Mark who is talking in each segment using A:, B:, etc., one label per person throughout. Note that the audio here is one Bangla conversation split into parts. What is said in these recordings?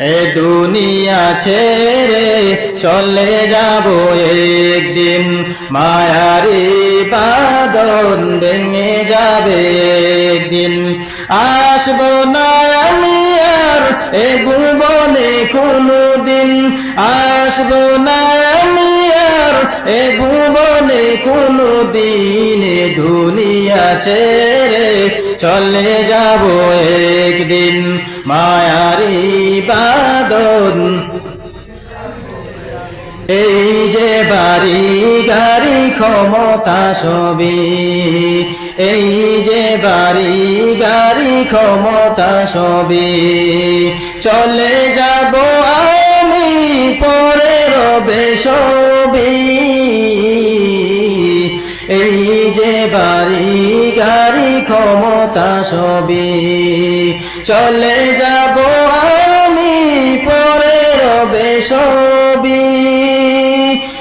A: এ দুনিয়া ছেড়ে চলে যাব একদিন। মায়ারি বাদন ভেঙে যাবে একদিন। আসব না আমি আর এ ভুবনে কোনো দিন আসব না আমি আর এ ভুবনে কোনো দিন দুনিয়া ছেড়ে চলে যাব একদিন। মায়ারি বাদন। এই যে বাড়ি গাড়ি ক্ষমতা সবই এই যে বাড়ি গাড়ি ক্ষমতা সবই চলে যাব আমি পরে রবে সবই এই যে বাড়ি ক্ষমতা সবই চলে যাব আমি পরে রবে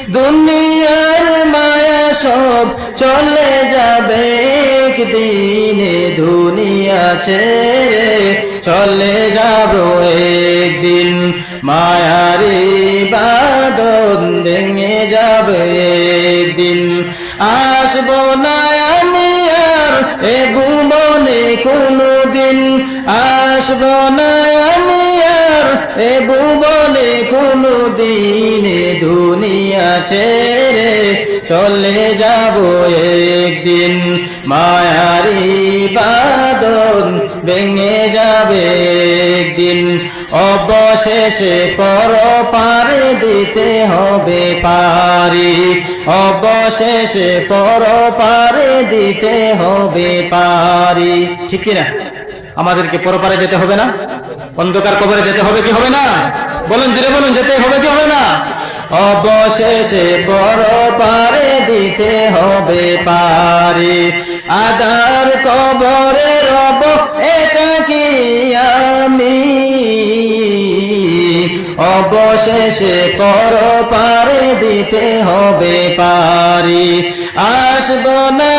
A: দুনিয়ার মায়া সব চলে যাবে একদিনে। দুনিয়া ছেড়ে চলে যাব একদিন। মায়ারি বাদন ভেঙে যাবে একদিন। আসব না এ গুমনে কোনো দিন আসব না আর। এ গুমনে কোনো দিন দুনিয়া ছেড়ে চলে যাব একদিন। মায়ারি বাদন ভেঙে যাবে একদিন। অবশেষে পর পারে দিতে হবে পারি। অবশেষে পর পারে দিতে হবে পারি। ঠিক কিনা আমাদেরকে পরপারে যেতে হবে না? অন্ধকার কবরে যেতে হবে কি হবে না? বলুন জুড়ে বলুন, যেতে হবে কি হবে না? অবশেষে বড় পারে দিতে হবে পারি। আধার কবরে রব একাকি আমি অবশেষে কর পারে দিতে হবে পারি। আসব না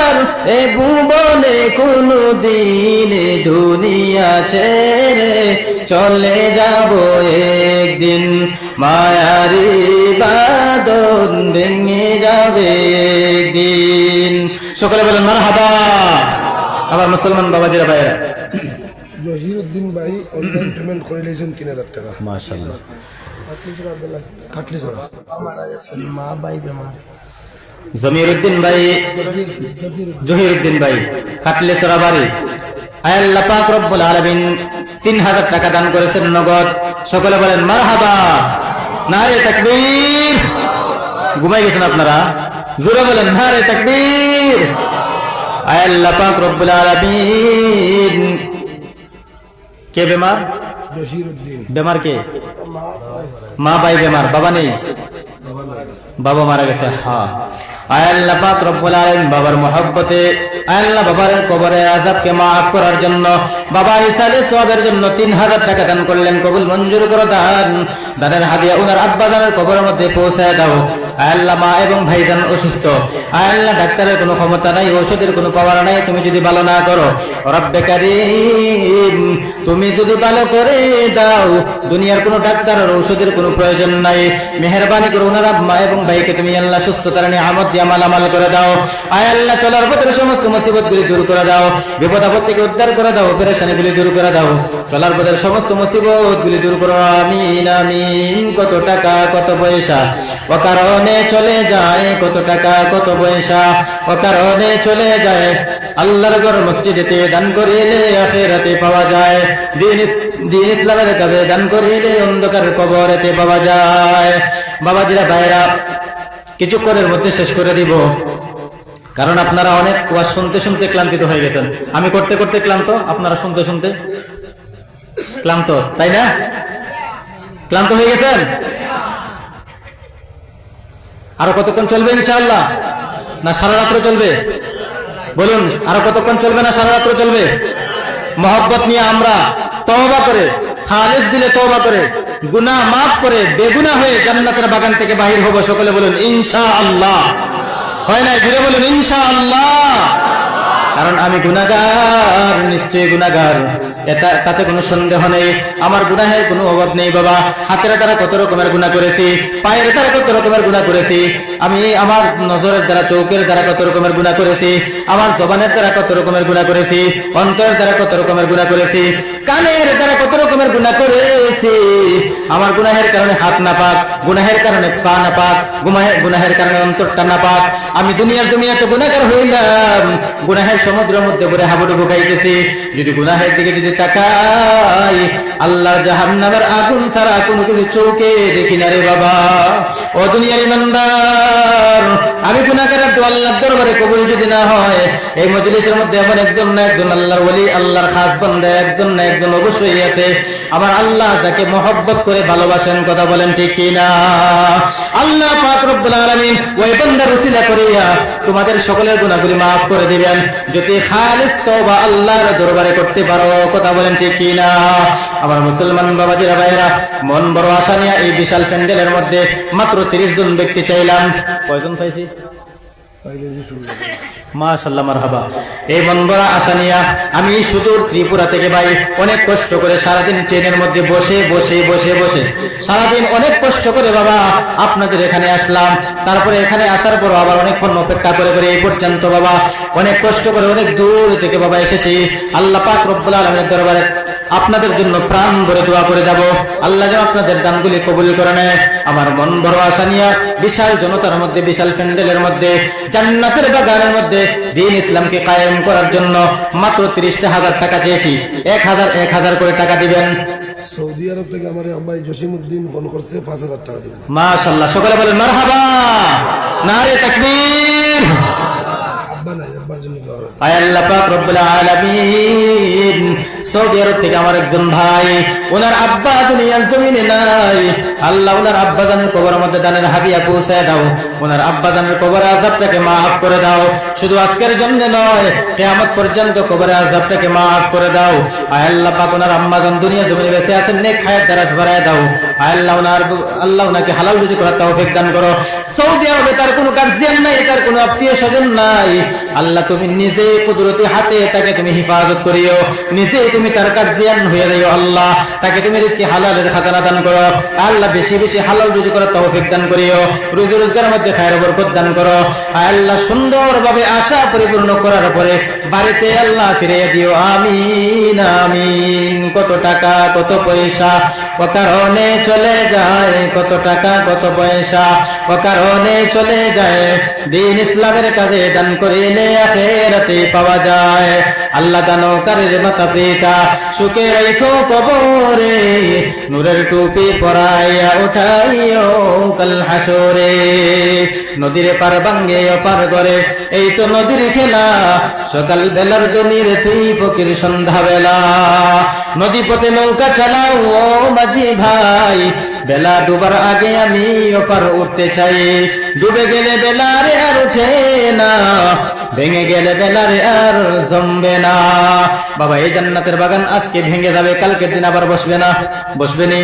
A: আর এ ভুবনে কোনো দিন দুনিয়া ছেড়ে চলে যাব একদিন। মায়ারি বাদন ভেঙে যাবে একদিন। সকলে বলেন মার হাবা আবার মুসলমান বাবাজিরা ভাইয়েরা।
B: জহিরুদ্দিন ভাই অনলাইন পেমেন্ট করে নিয়েছেন তিন হাজার টাকা।
A: মাশাআল্লাহ।
B: কাটলি সরা
C: মা ভাই বেমার।
A: জমিরুদ্দিন ভাই জহিরুদ্দিন ভাই কাটলে বাড়ি। আল্লাহ পাক রব্বুল আলামিন তিন হাজার টাকা দান করেছেন নগদ। সকলে বলেন মারহাবা। নারে তাকবীর। ঘুমাই গেছেন আপনারা? জোরে বলেন নারে তাকবীর। আল্লাহ পাক রব্বুল আলামিন কে বেমার? বেমার কে? মা ভাই বেমার, বাবা নেই? বাবা মারা গেছে, হা। আয়াল্লাপাত রব্বুল আলামিন বাবার মহব্বতে আয়াল্লাহ বাবার কবরে আযাবকে মাফ করার জন্য বাবা ইসালে সওয়াবের জন্য 3000 টাকা দান করলেন, কবুল মঞ্জুর করো দান। দানের হাদিয়া উনার আব্বা দানের কবরের মধ্যে পৌঁছায় দাও। আয়াল্লাহ মা এবং ভাইজান অসুস্থ। আয়াল্লাহ, ডাক্তারের কোনো ক্ষমতা নাই, ঔষধের কোনো পাওয়ার নাই, তুমি যদি ভালো না করো, রব্বে তুমি যদি ভালো করে দাও, দুনিয়ার কোনো ডাক্তার আর ঔষধের কোনো প্রয়োজন নাই। মেহরবানি করে ওনার আম্মা এবং ভাইকে তুমি আল্লাহ সুস্থতার নিয়ামত দিয়া মালামাল করে দাও। আয় আল্লাহ চলার পথের সমস্ত মুসিবত গুলি দূর করে দাও। বিপদ আপদ থেকে উদ্ধার করে দাও। পেরেশানি গুলি দূর করে দাও। চলার পথের সমস্ত মুসিবত গুলি দূর করো। আমিন আমিন। কত টাকা, কত পয়সা? ও কারণে চলে যায় কত টাকা, কত পয়সা? ও কারণে চলে যায়। আল্লাহর ঘর মসজিদেতে দান করিলে আখেরাতে পাওয়া যায়। দিন দিন ইসলামের কাজে দান করিলে অন্ধকার কবরেতে পাওয়া যায়। বাবাজিরা ভাইরা, কিছুক্ষণের মধ্যে শেষ করে দিব। কারণ আপনারা অনেক ওয়াজ শুনতে শুনতে ক্লান্তিত হয়ে গেছেন। আমি করতে করতে ক্লান্ত, আপনারা শুনতে শুনতে ক্লান্ত, তাই না? ক্লান্ত হয়ে গেছেন? আরও কতক্ষণ চলবে ইনশাআল্লাহ? না, সারা রাত্র চলবে? বলুন, আরও কতক্ষণ চলবে না, সারা রাত্র চলবে? মহব্বত নিয়ে আমরা তওবা করে, খালেজ দিলে তওবা করে, গুনাহ মাফ করে বেগুনা হয়ে জান্নাতের বাগান থেকে বাহির হব, সকলে বলুন, ইনশাআল্লাহ। হয় নাই? ঘুরে বলুন, ইনশাআল্লাহ। কারণ আমি গুনাগার নিশ্চয়ই গুনাগার এটা, তাতে কোনো সন্দেহ নেই। আমার গুনাহের কোনো অভাব নেই, বাবা। হাতের দ্বারা কত রকমের গুণা করেছি, পায়ের দ্বারা কত রকমের গুণা করেছি, আমি আমার নজরের দ্বারা চৌকের দ্বারা কত রকমের গুণা করেছি, আমার জবানের দ্বারা কত রকমের গুণা করেছি, অন্তরের দ্বারা কত রকমের গুণা করেছি, কানের দ্বারা কত রকমের গুণা করেছি। আমার গুনাহের কারণে হাত না পাক গুনাহের কারণে পা না পাক গুনাহের কারণে অন্তরটা না পাক আমি দুনিয়ার দুনিয়াতে গুনাহগার হইলাম। গুনাহের সমুদ্রের মধ্যে পড়ে হাবুডুবু খাইতেছি। যদি গুনাহের দিকে যদি তাকাই আল্লাহ জাহান্নামের আগুন ছাড়া কোনো কিছু চোখে দেখি না রে বাবা। ও দুনিয়ার ইমানদার, আমি গুনাহগারের তো আল্লাহর দরবারে কবুল যদি না হয়, এই মজলিসের মধ্যে এমন একজন না একজন আল্লাহর ওলি, আল্লাহর খাস বান্দা, একজন না একজন অবশ্যই আছে। আমার আল্লাহ যাকে মহব্বত করে ভালোবাসেন, কথা বলেন ঠিক কি না আল্লাহ পাক রব্বুল আলামিন ওই বান্দার উসিলা করিয়া তোমাদের সকলের গুণাগুলি মাফ করে দিবেন। যদি খালিস তওবা আল্লাহর দরবারে করতে পারো, কথা বলেন ঠিক কি না আমার মুসলমান বাবাজিরা ভাইরা মন বড় আশা নিয়ে এই বিশাল প্যান্ডেলের মধ্যে মাত্র 30 জন ব্যক্তি চাইলাম। কয়জন পাইছি। আমি সুদূর ত্রিপুরা থেকে ভাই অনেক কষ্ট করে সারাদিন ট্রেনের মধ্যে বসে বসে বসে বসে। সারাদিন অনেক কষ্ট করে বাবা, আপনাদের এখানে আসলাম। তারপরে এখানে আসার পর আবার অনেকক্ষণ অপেক্ষা করে করে এই পর্যন্ত বাবা, অনেক কষ্ট করে অনেক দূর থেকে বাবা এসেছি। আল্লাহ পাক রব্বুল আলমের দরবারে আপনাদের জন্য প্রাণ ভরে দোয়া করে যাব। আল্লাহ যেন আপনাদের দানগুলি কবুল করে নেয়। আমার মন বড় আশা নিয়ে বিশাল জনতার মধ্যে বিশাল প্যান্ডেলের মধ্যে জান্নাতের বাগানের মধ্যে দিন ইসলামকে কায়েম করার জন্য মাত্র তিরিশটা হাজার টাকা চেয়েছি। এক হাজার এক হাজার করে টাকা দিবেন।
B: সৌদি আরব থেকে আমার আব্বাই জসিমউদ্দিন ফোন করছে পাঁচ হাজার টাকা দিবেন।
A: মাশাল্লাহ সকালে বলেন মারহাবা নারে তাকবীর। আল্লাহ কবরের শুধু আজকের জন্য নয়, কিয়ামত পর্যন্ত কবরে আযাবটাকে maaf করে দাও। আয় আল্লাহ দুনিয়া জমিনে বেঁচে আছেন, নেক আল্লাহ ওনার, আল্লাহ ওনাকে হালাল রুজি করার সৌদি আরবে তার কোনো গার্জিয়ান নাই, তার কোনো আত্মীয় স্বজন নাই। আল্লাহ তুমি নিজে কুদরতি হাতে তাকে তুমি হিফাজত করিও। নিজে তুমি তার গার্জিয়ান হয়ে যাইও আল্লাহ। তাকে তুমি রিজকি হালালের খাজানা দান করো। আল্লাহ বেশি বেশি হালাল রুজি করার তৌফিক দান করিও। রুজি রোজগারের মধ্যে খায়ের বরকত দান করো। আল্লাহ সুন্দরভাবে আশা পরিপূর্ণ করার পরে বাড়িতে আল্লাহ ফিরে দিও। আমিন আমিন। কত টাকা, কত পয়সা কারণে চলে যায় কত টাকা, কত পয়সা। কারণে চলে যায়, দিন ইসলামের কাজে দান করিলে আখেরাতে পাওয়া যায়। আল্লাহ দানকারের মাতা পিতা সুখে রেখো কবরে, নূরের টুপি পরাইয়া উঠাইও কাল হাসরে। নদীর পার ভাঙ্গে পার করে এই তো নদীর খেলা। সকাল বেলার জনির তুই ফকির সন্ধ্যা বেলা নদী পথে নৌকা চালাও ও মাঝি ভাই, বেলা ডুবার আগে আমি ওপার উঠতে চাই। ডুবে গেলে বেলারে আর উঠে না ভেঙে গেলে বেলারে আর জমবে না। বাবা, এই জান্নাতের বাগান আজকে ভেঙে যাবে, কালকের দিন আবার বসবে না। বসবে নি?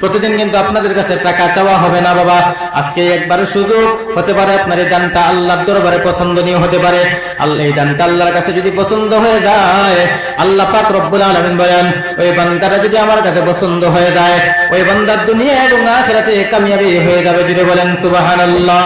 A: প্রতিদিন কিন্তু আপনাদের কাছে টাকা চাওয়া হবে না, বাবা। আজকে একবার সুযোগ হতে পারে আপনার এই দানটা আল্লাহর দরবারে পছন্দনীয় হতে পারে। আল্লাহ এই দানটা আল্লাহর কাছে যদি পছন্দ হয়ে যায়, আল্লাহ পাক রব্বুল আলামিন বলেন, ওই বান্দাটা যদি আমার কাছে পছন্দ হয়ে যায়, ওই বান্দার দুনিয়া এবং আখিরাতে কামিয়াবি হয়ে যাবে। যদি বলেন, সুবহানাল্লাহ।